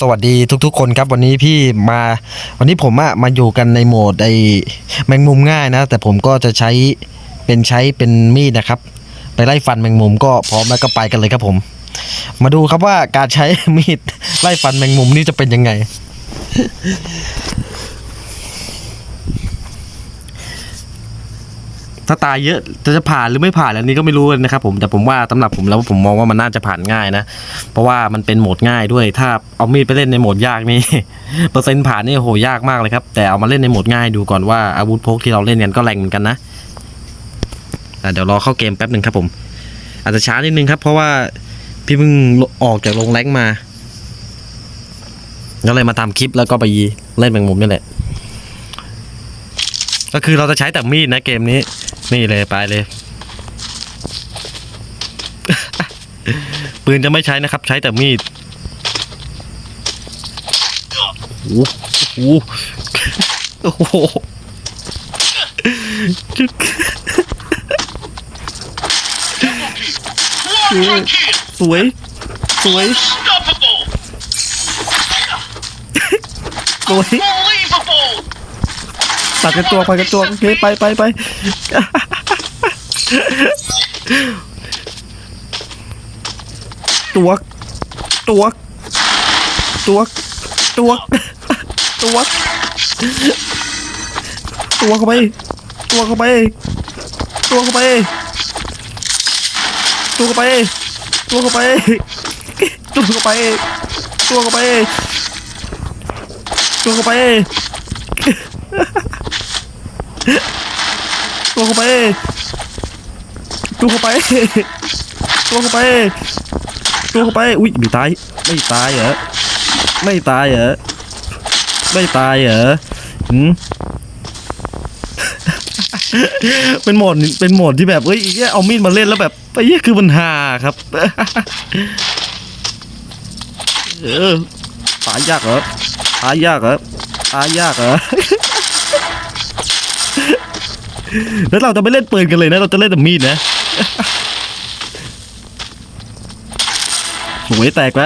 สวัสดีทุกๆ คนครับวันนี้พี่มาวันนี้ผมอะมาอยู่กันในโหมดไอแมงมุมง่ายนะ แต่ผมก็จะใช้เป็นใช้เป็นมีดนะครับ ไปไล่ฟันแมงมุมก็พร้อมแล้วก็ไปกันเลยครับผม มาดูครับว่าการใช้มีดไล่ฟันแมงมุมนี่จะเป็นยังไง ถ้าตายเยอะจะจะผ่านหรือไม่ผ่านอันนี้ก็ไม่รู้นะครับผมแต่ผมว่าสำหรับผมแล้วผมมองว่ามันน่าจะผ่านง่ายนะ เพราะว่ามันเป็นโหมดง่ายด้วย ถ้าเอามีดไปเล่นในโหมดยากนี่เปอร์เซ็นต์ผ่านนี่โหยากมากเลยครับ แต่เอามาเล่นในโหมดง่ายดูก่อนว่าอาวุธพกที่เราเล่นกันก็แรงเหมือนกันนะเดี๋ยวรอเข้าเกมแป๊บหนึ่งครับผม อาจจะช้านิดนึงครับ เพราะว่าพี่เพิ่งออกจากโรงแรงมาก็เลยมาทำคลิปแล้วก็ไปเล่นแมงมุมนี่แหละ ก็คือเราจะใช้แต่มีดนะเกมนี้ นี่เลยไปเลย ปืนจะไม่ใช้นะครับ ใช้แต่มีดโอ้โหโอ้โหสวย สวย สวย ตัดกระตัวไปกระตัวโอเคไปไปไปตัวตัวตัวตัวตัวตัวเข้าไป ตัวเข้าไป ตัวเข้าไป ตัวเข้าไป ตัวเข้าไป ตัวเข้าไป ตัวเข้าไป ตัวเข้าไป ตัวเข้าไป ตัวเข้าไป ตัวเข้าไป ตัวเข้าไป อุ้ยไม่ตาย ไม่ตายเหรอ ไม่ตายเหรอ ไม่ตายเหรอหืมเป็นโหมดเป็นโหมดที่แบบเอ้ยไอ้เหี้ยเอามีดมาเล่นแล้วแบบไอ้เหี้ยคือมันฮาครับ เออตายยากเหรอตายยากเหรอตายยากเหรอ แล้วเราจะไม่เล่นปืนกันเลยนะ เราจะเล่นแต่มีดนะหวยแตกไป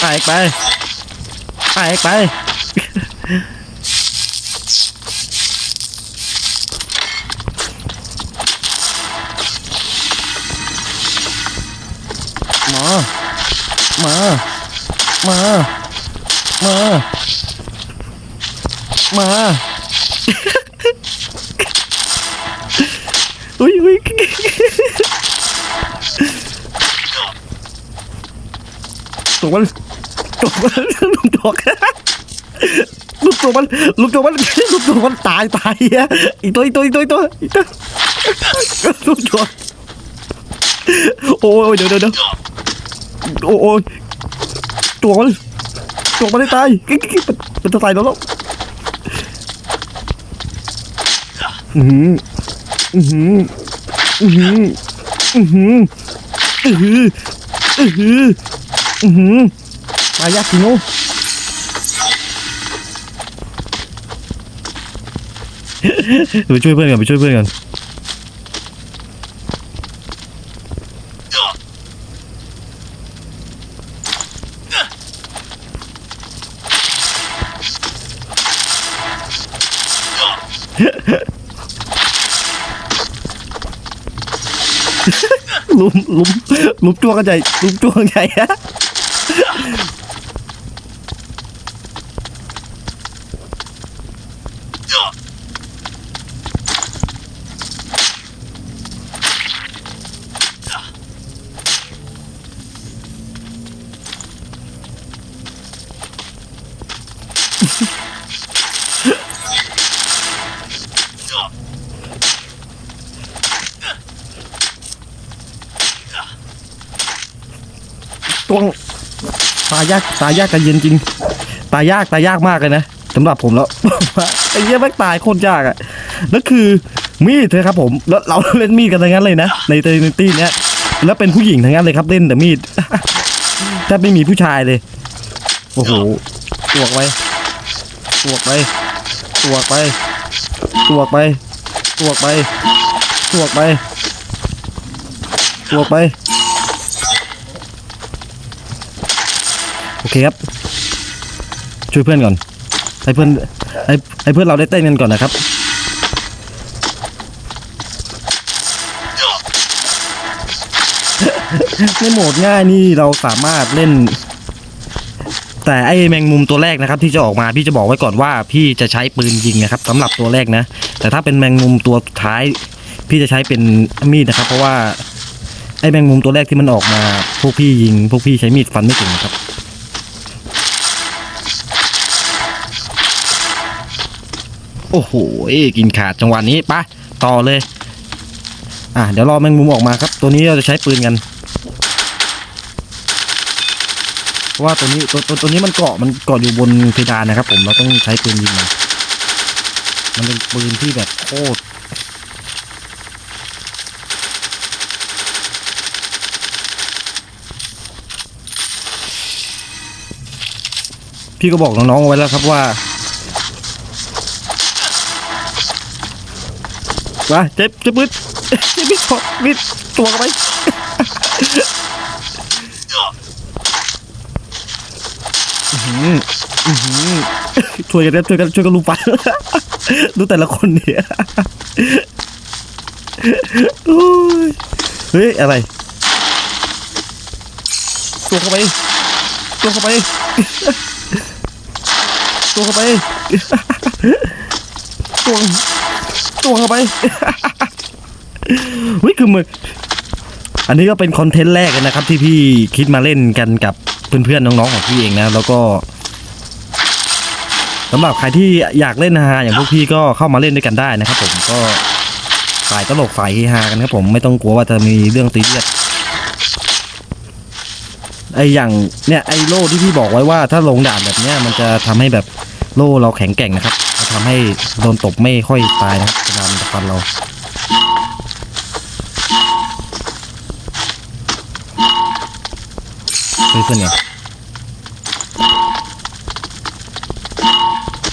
แตกไป แตกไป มา มา มา มา มา อุ้ยอุ้ยตัวมันตัวมันลูกตัวลูกตัวมันลูกตัวมันลูกตัวมันตายตายอะอีตัวอีตัวอีตัวอีตัวอีตัวลูกตัวโอ้ยเดี๋ยวเดี๋ยวโอ้ยตัวมันตัวมันได้ตายมันจะตายแล้วแล้วอืม อือหืออือหืออือหืออือหืออือหืออือหือมายากิโนไปช่วยเพื่อนกันไปช่วยเพื่อนกัน ลุมลุมลุมจ้วงกันใหญ่ลุมจ้วงกันใหญ่ฮะ วงตายยากตายยากกันเย็นจริง ตายยากตายยากมากเลยนะสำหรับผมแล้ว ไอ้เหี้ยแม่งตายโคตรยากอะแล้วคือมีดนะครับผมแล้วเราเล่นมีดกันทั้งนั้นเลยนะในเตนตี้เนี้ยแล้วเป็นผู้หญิงทั้งนั้นเลยครับเล่นแต่มีด แทบไม่มีผู้ชายเลยโอ้โหตวกไปตวกไปตวกไปตวกไปตวกไปตวกไปตวกไป อเคครับ ช่วยเพื่อนก่อน ให้เพื่อนให้ให้เพื่อนเราได้เต้นกันก่อนนะครับในโหมดง่ายนี่เราสามารถเล่น แต่ไอ้แมงมุมตัวแรกนะครับ ที่จะออกมาพี่จะบอกไว้ก่อนว่า พี่จะใช้ปืนยิงนะครับสำหรับตัวแรกนะ แต่ถ้าเป็นแมงมุมตัวท้าย พี่จะใช้เป็นมีดนะครับ เพราะว่าไอ้แมงมุมตัวแรกที่มันออกมา พวกพี่ยิง พวกพี่ใช้มีดฟันไม่ถึงนะครับ อ้โหกินขาดจังหวะนี้ปะต่อเลย อะเดี๋ยวรอแมงมุมออกมาครับ ตัวนี้เราจะใช้ปืนกันเพราะว่าตัวนี้ตัวตัวตัวนี้มันเกาะมันเกาะอยู่บนเพดานนะครับผมเราต้องใช้ปืนยิงมันมันเป็นปืนที่แบบโคตรพี่ก็บอกน้องๆไว้แล้วครับว่า มาเจ็บเจ็บปืนเจ็บมิดถอดมิดตัวเข้าไปอื้อหือช่วยกันช่วยกันช่วยกันลูกฟันดูแต่ละคนเนี่ยโอ้ยเฮ้ยอะไรตัวเข้าไปตัวเข้าไปตัวเข้าไปตัว ตัวเข้าไปเฮ้ยคือมึงอันนี้ก็เป็นคอนเทนต์แรกนะครับ ที่พี่คิดมาเล่นกันกับเพื่อนๆน้องๆของพี่เองนะ แล้วก็สำหรับใครที่อยากเล่นฮาอย่างพวกพี่ก็เข้ามาเล่นด้วยกันได้นะครับ ผมก็สายตลกสายเฮฮากันครับผมไม่ต้องกลัวว่าจะมีเรื่องตีเลียดไออย่างเนี่ยไอโล่ที่พี่บอกไว้ว่าถ้าลงด่านแบบเนี้ยมันจะทำให้แบบโล่เราแข็งแกร่งนะครับ จะทำให้โดนตบไม่ค่อยตายนะครับเวลามันจะฟันเราเฮ้ยเพื่อนเนี่ย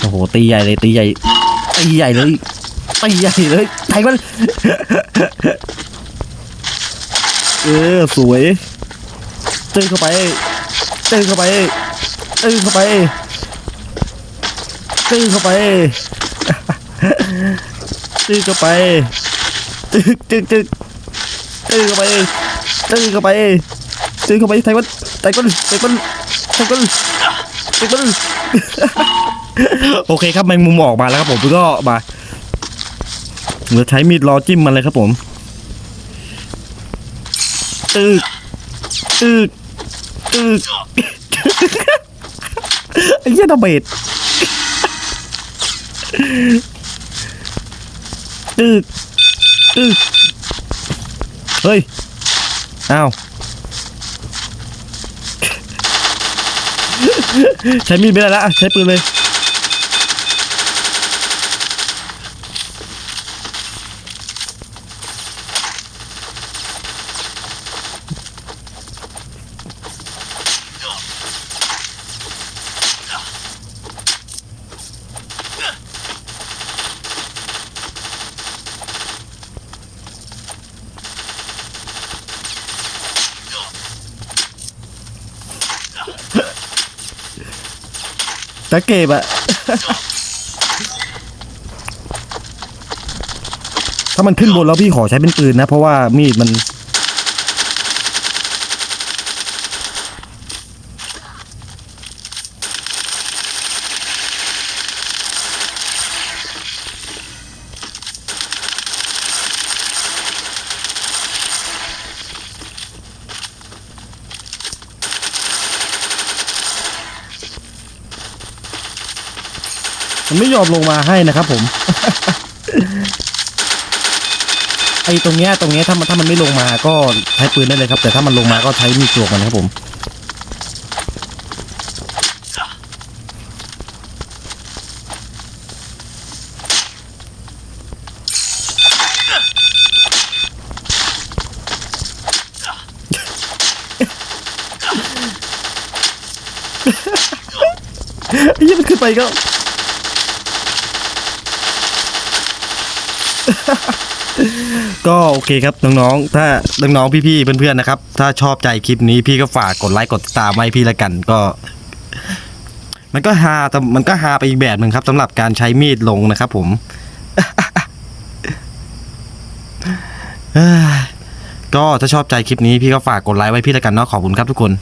โอ้โหตีใหญ่เลยตีใหญ่ตีใหญ่เลยตีใหญ่เลยไทยมันเออสวยตึ้งเข้าไปตึ้งเข้าไปตึ้งเข้าไป ตึ้งเข้าไป ตึ้งเข้าไปตึ้งตึ้งตึ้งตึ้งเข้าไปตึ้งเข้าไปตึงเข้าไปไทยวันไทยวันไทยวันไทยวันไทยวันโอเคครับแมงมุมออกมาแล้วครับผมก็มาเราใช้มีดรอจิ้มมันเลยครับผมตึกตึกตึกไอ้เหี้ยดาเบด ตึกตึกเฮ้ย อ้าว ใช้มีดไม่ได้ละใช้ปืนเลย ตะเก็บอะถ้ามันขึ้นบนแล้วพี่ขอใช้เป็นปืนนะ เพราะว่ามีดมัน มันไม่ยอมลงมาให้นะครับผม ไอ้ตรงเนี้ยตรงเนี้ยถ้ามันถ้ามันไม่ลงมาก็ใช้ปืนได้เลยครับ แต่ถ้ามันลงมาก็ใช้มีดจวกมันนะครับผมยี่มันขึ้นไปก็ ก็โอเคครับน้องๆ ถ้าน้องๆ พี่ๆ เพื่อนๆ นะครับ ถ้าชอบใจคลิปนี้พี่ก็ฝากกดไลค์กดติดตามไว้พี่ละกันก็ มันก็ฮาแต่มันก็ฮาไปอีกแบบหนึ่งครับสำหรับการใช้มีดลงนะครับผม ก็ถ้าชอบใจคลิปนี้พี่ก็ฝากกดไลค์ไว้พี่ละกันเนาะขอบคุณครับทุกคน